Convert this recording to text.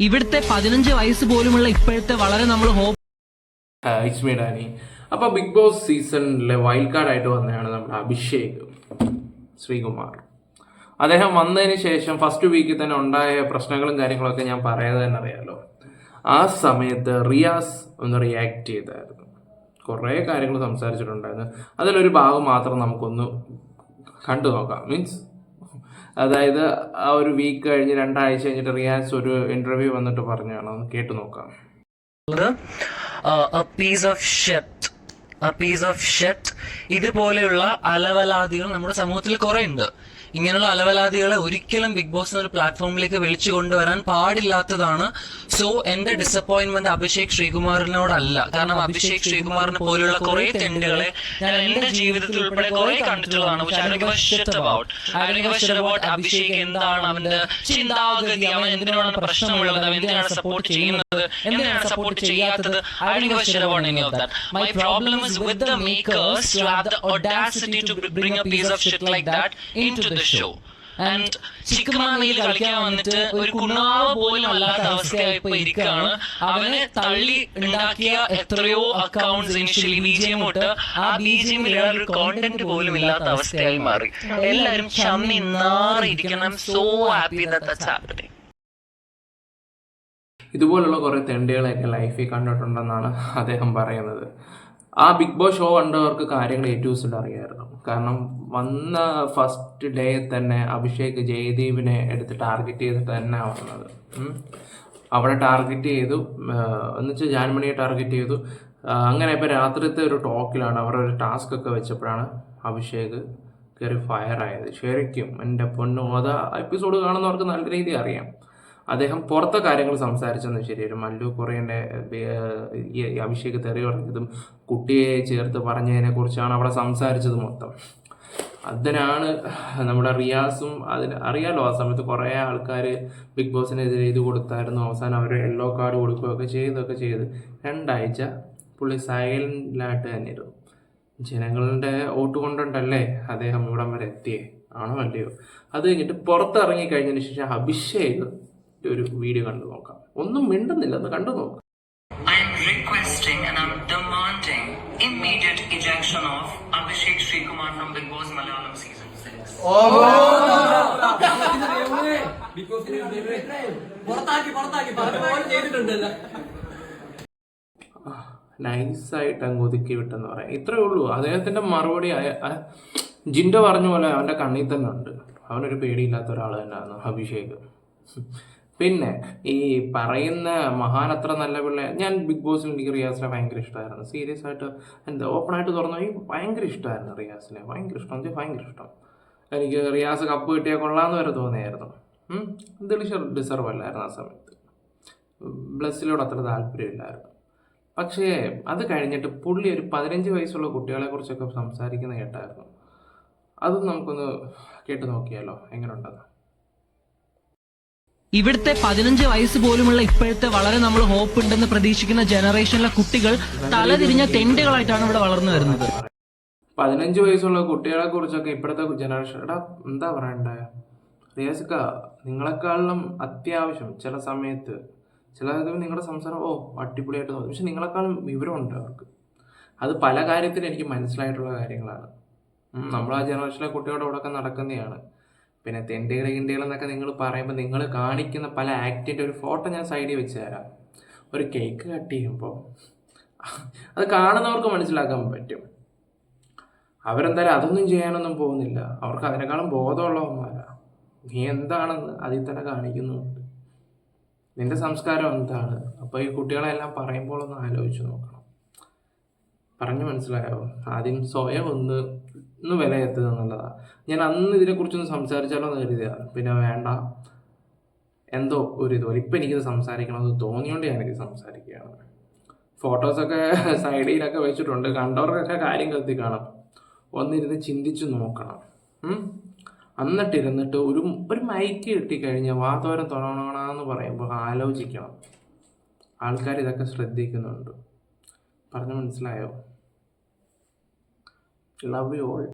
ഇവിടുത്തെ പതിനഞ്ച് വയസ്സ് പോലുമുള്ള ഇപ്പോഴത്തെ വളരെ നമ്മൾ ഹോപ്പ് ഇറ്റ്സ് ഡാനി അപ്പൊ ബിഗ് ബോസ് സീസണിലെ വൈൽഡ് കാർഡ് ആയിട്ട് വന്നതാണ് നമ്മുടെ അഭിഷേക് ശ്രീകുമാർ. അദ്ദേഹം വന്നതിന് ശേഷം ഫസ്റ്റ് വീക്കിൽ തന്നെ ഉണ്ടായ പ്രശ്നങ്ങളും കാര്യങ്ങളൊക്കെ ഞാൻ പറയാതെ തന്നെ അറിയാലോ. ആ സമയത്ത് റിയാസ് ഒന്ന് റിയാക്ട് ചെയ്തായിരുന്നു. കുറേ കാര്യങ്ങൾ സംസാരിച്ചിട്ടുണ്ടായിരുന്നു. അതിലൊരു ഭാഗം മാത്രം നമുക്കൊന്ന് കണ്ടു നോക്കാം. മീൻസ് അതായത് ആ ഒരു വീക്ക് കഴിഞ്ഞ് രണ്ടാഴ്ച കഴിഞ്ഞിട്ട് റിയാൻസ് ഒരു ഇന്റർവ്യൂ വന്നിട്ട് പറഞ്ഞാണ് ഒന്ന് കേട്ടു നോക്കാം. പീസ് ഓഫ് ഷെറ്റ് ഓഫ് ഇതുപോലെയുള്ള അലവലാദികൾ നമ്മുടെ സമൂഹത്തിൽ കുറെ ഉണ്ട്. ഇങ്ങനെയുള്ള അലവലാദികളെ ഒരിക്കലും ബിഗ് ബോസ് എന്നൊരു പ്ലാറ്റ്ഫോമിലേക്ക് വിളിച്ചു കൊണ്ടുവരാൻ പാടില്ലാത്തതാണ്. സോ എന്റെ ഡിസപ്പോയിന്റ്മെന്റ് അഭിഷേക് ശ്രീകുമാറിനോടല്ല. കാരണം അഭിഷേക് ശ്രീകുമാറിനെ പോലുള്ള കുറെ തെണ്ടുകളെ ഞാൻ എന്റെ ജീവിതത്തിൽ ഉൾപ്പെടെ കുറെ കണ്ടിട്ടുള്ളതാണ്. about അഭിഷേക് എന്താണ് അവന്റെ ചിന്താഗതി? അവൻ എന്തിനാണ് പ്രശ്നമുള്ളത്? അവൻ എന്തിനാണ് സപ്പോർട്ട് ചെയ്യുന്നത്? എന്തിനാണ് സപ്പോർട്ട് ചെയ്യാത്തത്? I don't give a shit about any of that. My problem is with the makers to have the audacity to bring show. And ചിക്കമാമയിൽ കളിക്കാൻ വന്നിട്ട് ഒരു കുണ്ണാവ് പോലും അല്ലാത്ത അവസ്ഥയായിരിക്കാണ് ഇരിക്കുകയാണ് അവന് തള്ളി ഉണ്ടാക്കിയ എത്രയോ accounts initially B G M തൊട്ട് ആ ബി ജി എമ്മിൽ ഒരു കോണ്ടന്റ് പോലും ഇല്ലാത്ത അവസ്ഥയായി മാറി. എല്ലാവരും ചമ്മി നാറിയിരിക്കണം. സോ ഹാപ്പി ദാറ്റ്സ് ഹാപ്പനിങ് ഇതുപോലുള്ള കുറേ തെണ്ടികളെയൊക്കെ ലൈഫിൽ കണ്ടിട്ടുണ്ടെന്നാണ് അദ്ദേഹം പറയുന്നത്. ആ ബിഗ് ബോസ് ഷോ കണ്ടവർക്ക് കാര്യങ്ങൾ ഏറ്റവും ദിവസം അറിയായിരുന്നു. കാരണം വന്ന ഫസ്റ്റ് ഡേ തന്നെ അഭിഷേക് ജയദീപിനെ എടുത്ത് ടാർഗറ്റ് ചെയ്തിട്ട് തന്നെ വന്നത്. അവിടെ ടാർഗറ്റ് ചെയ്തു. എന്നുവെച്ചാൽ ജാൻമണിയെ ടാർഗറ്റ് ചെയ്തു. അങ്ങനെ ഇപ്പോൾ രാത്രിത്തെ ഒരു ടോക്കിലാണ് അവരുടെ ഒരു ടാസ്ക് ഒക്കെ വെച്ചപ്പോഴാണ് അഭിഷേക് കയറി ഫയർ ആയത്. ശരിക്കും എന്റെ പൊന്നു അത് എപ്പിസോഡ് കാണുന്നവർക്ക് നല്ല രീതിയിൽ അറിയാം. അദ്ദേഹം പുറത്തെ കാര്യങ്ങൾ സംസാരിച്ചെന്ന് ശരിയൊരു മല്ലു കുറേന്റെ അഭിഷേക് തെറി പറഞ്ഞതും കുട്ടിയെ ചേർത്ത് പറഞ്ഞതിനെ കുറിച്ചാണ് അവിടെ സംസാരിച്ചത് മൊത്തം. അതിനാണ് നമ്മുടെ റിയാസും അതിന് അറിയാലോ ആ സമയത്ത് കുറേ ആൾക്കാർ ബിഗ് ബോസിനെതിരെ ഇത് കൊടുത്തായിരുന്നു അവസാനം അവർ യെല്ലോ കാർഡ് കൊടുക്കുകയൊക്കെ ചെയ്തൊക്കെ ചെയ്ത്. രണ്ടാഴ്ച പുള്ളി സൈലന്റായിട്ട് തന്നെ ഇരുന്നു ജനങ്ങളുടെ വോട്ട് കൊണ്ടുണ്ടല്ലേ അദ്ദേഹം ഇവിടം വരെ എത്തിയേ? ആണോ അല്ലയോ? അത് കഴിഞ്ഞിട്ട് പുറത്തിറങ്ങി കഴിഞ്ഞതിന് ശേഷം അഭിഷേക് ഒരു വീഡിയോ കണ്ടു നോക്കാം ഒന്നും മിണ്ടുന്നില്ല ഒന്ന് കണ്ടു നോക്കാം am requesting and I'm demanding immediate ejection of Abhishek Srikumar from Big Boss Malayalam season 6. പുറത്താക്കി പുറത്താക്കി പറഞ്ഞ പോലെ ചെയ്തിട്ടുണ്ടല്ലോ നൈസായിട്ട് അങ്ങ് ഒതുക്കി വിട്ടെന്ന് പറയാം ഇത്രേ ഉള്ളൂ അദ്ദേഹത്തിന്റെ മറുപടി ജിൻഡോ പറഞ്ഞ പോലെ അവന്റെ കണ്ണിൽ തന്നെ ഉണ്ട് അവനൊരു പേടിയില്ലാത്ത ഒരാൾ തന്നെയാണ് അഭിഷേക് പിന്നെ ഈ പറയുന്ന മഹാൻ അത്ര നല്ല പിള്ളേ ഞാൻ ബിഗ് ബോസിൽ എനിക്ക് റിയാസിനെ ഭയങ്കര ഇഷ്ടമായിരുന്നു സീരിയസ് ആയിട്ട് എന്താ ഓപ്പണായിട്ട് തുറന്നു ഈ ഭയങ്കര ഇഷ്ടമായിരുന്നു റിയാസിനെ. ഭയങ്കര ഇഷ്ടം എന്ന് ഭയങ്കര ഇഷ്ടം. എനിക്ക് റിയാസ് കപ്പ് കിട്ടിയാൽ കൊള്ളാമെന്ന് വരെ തോന്നിയായിരുന്നു. ദളിഷർ ഡിസർവ് അല്ലായിരുന്നു ആ സമയത്ത്. ബ്ലസ്സിലോട് അത്ര താല്പര്യമില്ലായിരുന്നു. പക്ഷേ അത് കഴിഞ്ഞിട്ട് പുള്ളി ഒരു പതിനഞ്ച് വയസ്സുള്ള കുട്ടികളെ കുറിച്ചൊക്കെ സംസാരിക്കുന്ന കേട്ടായിരുന്നു. അതും നമുക്കൊന്ന് കേട്ട് നോക്കിയാലോ എങ്ങനെയുണ്ടെന്ന് ഇവിടുത്തെ പതിനഞ്ച് വയസ്സ് പോലുമുള്ള ഇപ്പോഴത്തെ വളരെ നമ്മൾ ഹോപ്പ് ഉണ്ടെന്ന് പ്രതീക്ഷിക്കുന്ന ജനറേഷനിലെ കുട്ടികൾ തലതിരിഞ്ഞ തെണ്ടുകളായിട്ടാണ് ഇവിടെ വളർന്നു വരുന്നത്. പതിനഞ്ച് വയസ്സുള്ള കുട്ടികളെ കുറിച്ചൊക്കെ ഇപ്പോഴത്തെ ജനറേഷൻ എടാ എന്താ പറയണ്ടേ? റിയാസിക്ക നിങ്ങളെക്കാളും അത്യാവശ്യം ചില സമയത്ത് ചില സമയത്ത് നിങ്ങളുടെ സംസാരം ഓ അടിപൊളിയായിട്ട് തോന്നും. പക്ഷെ നിങ്ങളെക്കാളും വിവരമുണ്ട് അവർക്ക്. അത് പല കാര്യത്തിലും എനിക്ക് മനസ്സിലായിട്ടുള്ള കാര്യങ്ങളാണ്. നമ്മൾ ആ ജനറേഷനിലെ കുട്ടികളുടെ കൂടെ ഒക്കെ നടക്കുന്നതാണ്. പിന്നെ തെണ്ടികൾ കിണ്ടികൾ എന്നൊക്കെ നിങ്ങൾ പറയുമ്പോൾ നിങ്ങൾ കാണിക്കുന്ന പല ആക്ടിന്റെ ഒരു ഫോട്ടോ ഞാൻ സൈഡിൽ വെച്ച് തരാം. ഒരു കേക്ക് കട്ട് ചെയ്യുമ്പോൾ അത് കാണുന്നവർക്ക് മനസ്സിലാക്കാൻ പറ്റും. അവരെന്തായാലും അതൊന്നും ചെയ്യാനൊന്നും പോകുന്നില്ല. അവർക്ക് അതിനേക്കാളും ബോധമുള്ളവന്മാരാ. നീ എന്താണെന്ന് അതിൽ തന്നെ കാണിക്കുന്നുണ്ട്? നിന്റെ സംസ്കാരം എന്താണ്? അപ്പോൾ ഈ കുട്ടികളെല്ലാം പറയുമ്പോൾ ഒന്ന് ആലോചിച്ച് നോക്കണം. പറഞ്ഞു മനസ്സിലായോ? ആദ്യം സ്വയം ഒന്ന് ഒന്ന് വിലയിരുത്തുക എന്നുള്ളതാണ് ഞാൻ അന്ന് ഇതിനെക്കുറിച്ചൊന്ന് സംസാരിച്ചാലോ എന്ന് കരുതിയതാണ് പിന്നെ വേണ്ട. എന്തോ ഒരു ഇതുപോലെ. ഇപ്പം എനിക്കിത് സംസാരിക്കണമെന്ന് തോന്നിയോണ്ട് ഞാനിത് സംസാരിക്കുകയാണ്. ഫോട്ടോസൊക്കെ സൈഡിലൊക്കെ വെച്ചിട്ടുണ്ട്. കണ്ടവർക്കൊക്കെ കാര്യം കത്തി കാണും. ഒന്നിരുന്ന് ചിന്തിച്ച് നോക്കണം. അന്നിട്ടിരുന്നിട്ട് ഒരു ഒരു മൈക്ക് കിട്ടിക്കഴിഞ്ഞാൽ വാതോരം തുടങ്ങണമെന്ന് പറയുമ്പോൾ ആലോചിക്കണം. ആൾക്കാർ ഇതൊക്കെ ശ്രദ്ധിക്കുന്നുണ്ട്. പറഞ്ഞു മനസ്സിലായോ? Love you all